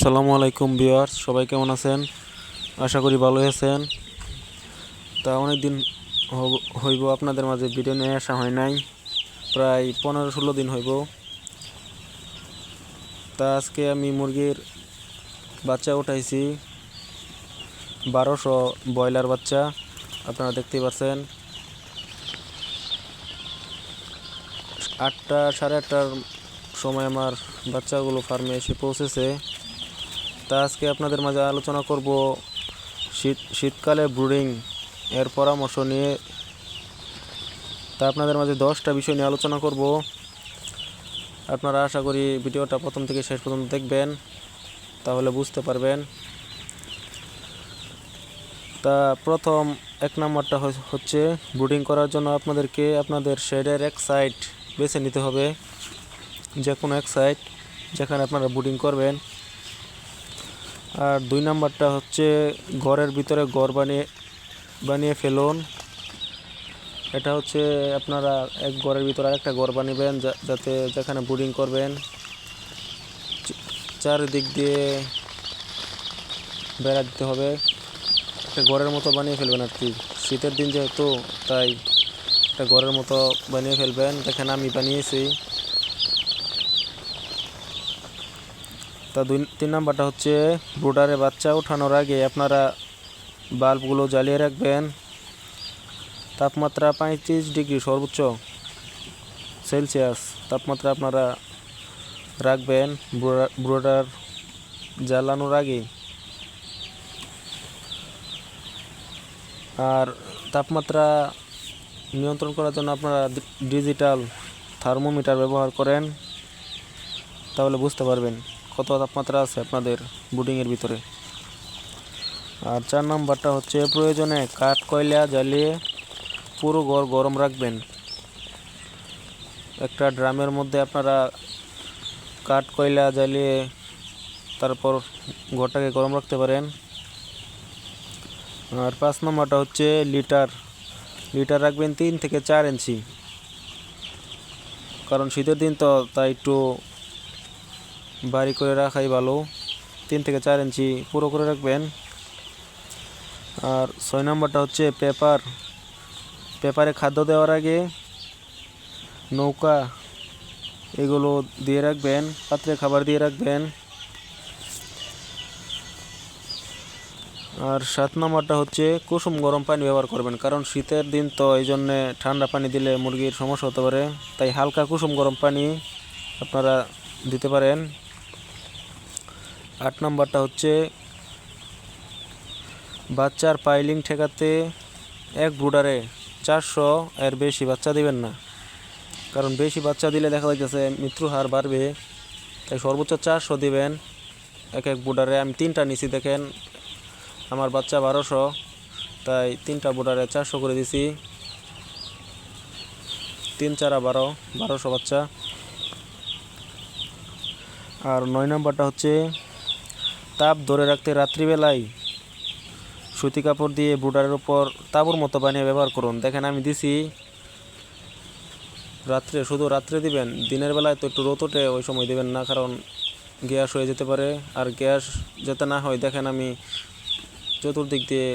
আসসালামু আলাইকুম ভিউয়ার্স, সবাই কেমন আছেন? আশা করি ভালোই আছেন। তা অনেক দিন হইব আপনাদের মাঝে ভিডিও নিয়ে আসা হয় নাই। প্রায় পনেরো ষোলো দিন হইব। তা আজকে আমি মুরগির বাচ্চা উঠাইছি। বারোশো ব্রয়লার বাচ্চা, আপনারা দেখতেই পাচ্ছেন আটটা, সাড়ে আটটার সময় আমার বাচ্চাগুলো ফার্মে এসে পৌঁছেছে। তা আজকে আপনাদের মাঝে আলোচনা করব শীত, শীতকালে ব্রুডিং এর পরামর্শ নিয়ে। তা আপনাদের মাঝে দশটা বিষয় নিয়ে আলোচনা করব। আপনারা আশা করি ভিডিওটা প্রথম থেকে শেষ পর্যন্ত দেখবেন, তাহলে বুঝতে পারবেন। তা প্রথম এক নম্বরটা হচ্ছে ব্রুডিং করার জন্য আপনাদেরকে আপনাদের শেডের এক সাইড বেছে নিতে হবে যে কোনো এক সাইড যেখানে আপনারা ব্রুডিং করবেন। আর দুই নাম্বারটা হচ্ছে ঘরের ভিতরে ঘর বানিয়ে বানিয়ে ফেলুন। এটা হচ্ছে আপনারা এক ঘরের ভিতরে আরেকটা ঘর বানিবেন যাতে যেখানে ব্রুডিং করবেন চারিদিক দিয়ে বেড়া দিতে হবে। একটা ঘরের মতো বানিয়ে ফেলবেন আর কি। শীতের দিন যেহেতু, তাই একটা ঘরের মতো বানিয়ে ফেলবেন। দেখেন আমি বানিয়েছি। তা দুই তিন নাম্বারটা হচ্ছে ব্রুডারে বাচ্চা ওঠানোর আগে আপনারা বাল্বগুলো জ্বালিয়ে রাখবেন। তাপমাত্রা পঁয়ত্রিশ ডিগ্রি সর্বোচ্চ সেলসিয়াস তাপমাত্রা আপনারা রাখবেন ব্রোডার জ্বালানোর আগে। আর তাপমাত্রা নিয়ন্ত্রণ করার জন্য আপনারা ডিজিটাল থার্মোমিটার ব্যবহার করেন, তাহলে বুঝতে পারবেন। কত তাপমাত্রা আছে আপনাদের বুডিংয়ের ভিতরে? আর চার নাম্বারটা হচ্ছে, প্রয়োজনে কাঠ, কয়লা জ্বালিয়ে পুরো ঘর গরম রাখবেন। একটা ড্রামের মধ্যে আপনারা কাঠ, কয়লা জ্বালিয়ে তারপর ঘরটাকে গরম রাখতে পারেন। আর পাঁচ নম্বরটা হচ্ছে, লিটার। লিটার রাখবেন তিন থেকে চার ইঞ্চি। কারণ শীতের দিন তো তাই একটু বাড়ি করে রাখাই ভালো। তিন থেকে চার ইঞ্চি পুরো করে রাখবেন। আর ছয় নম্বরটা হচ্ছে পেপার। পেপারে খাদ্য দেওয়ার আগে নৌকা এগুলো দিয়ে রাখবেন, পাত্রে খাবার দিয়ে রাখবেন। আর সাত নম্বরটা হচ্ছে কুসুম গরম পানি ব্যবহার করবেন, কারণ শীতের দিন তো এই জন্যে ঠান্ডা পানি দিলে মুরগির সমস্যা হতে পারে। তাই হালকা কুসুম গরম পানি আপনারা দিতে পারেন। আট নম্বরটা হচ্ছে, বাচ্চার পাইলিং ঠেকাতে এক ব্রুডারে চারশো এর বেশি বাচ্চা দিবেন না। কারণ বেশি বাচ্চা দিলে দেখা যাচ্ছে মৃত্যুর হার বাড়বে, তাই সর্বোচ্চ চারশো দিবেন এক এক বুডারে আমি তিনটা নিছি, দেখেন, আমার বাচ্চা বারোশো, তাই তিনটা বুডারে চারশো করে দিছি। তিন চারা বারো, বারোশো বাচ্চা। আর নয় নম্বরটা হচ্ছে তাপ ধরে রাখতে রাত্রিবেলায় সুতি কাপড় দিয়ে বুডারের উপর তাবুর মতো বানিয়ে ব্যবহার করুন। দেখেন, আমি দিছি রাত্রে, শুধু রাত্রে দিবেন, দিনের বেলায় তো একটু রোদ ওঠে, ওই সময় দিবেন না, কারণ গ্যাস হয়ে যেতে পারে। আর গ্যাস যাতে না হয়, দেখেন, আমি চতুর্দিক দিয়ে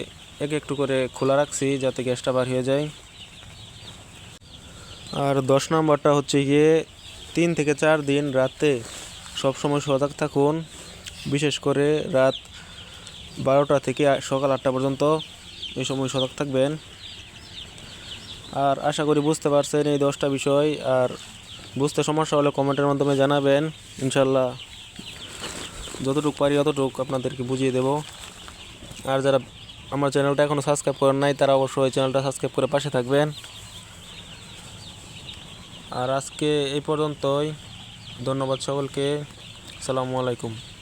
এক একটু করে খোলা রাখছি, যাতে গ্যাসটা বার হয়ে যায়। আর দশ নম্বরটা হচ্ছে গিয়ে, তিন থেকে চার দিন রাতে সবসময় সজাগ থাকুন। বিশেষ করে রাত বারোটা থেকে সকাল আটটা পর্যন্ত এই সময় সজাগ থাকবেন। আর আশা করি বুঝতে পারছেন এই দশটা বিষয়। আর বুঝতে সমস্যা হলে কমেন্টের মাধ্যমে জানাবেন। ইনশাল্লাহ যতটুকু পারি অতটুকু আপনাদেরকে বুঝিয়ে দেব। আর যারা আমার চ্যানেলটা এখনও সাবস্ক্রাইব করেন নাই, তারা অবশ্যই চ্যানেলটা সাবস্ক্রাইব করে পাশে থাকবেন। আর আজকে এই পর্যন্তই। ধন্যবাদ সকলকে। সালামু আলাইকুম।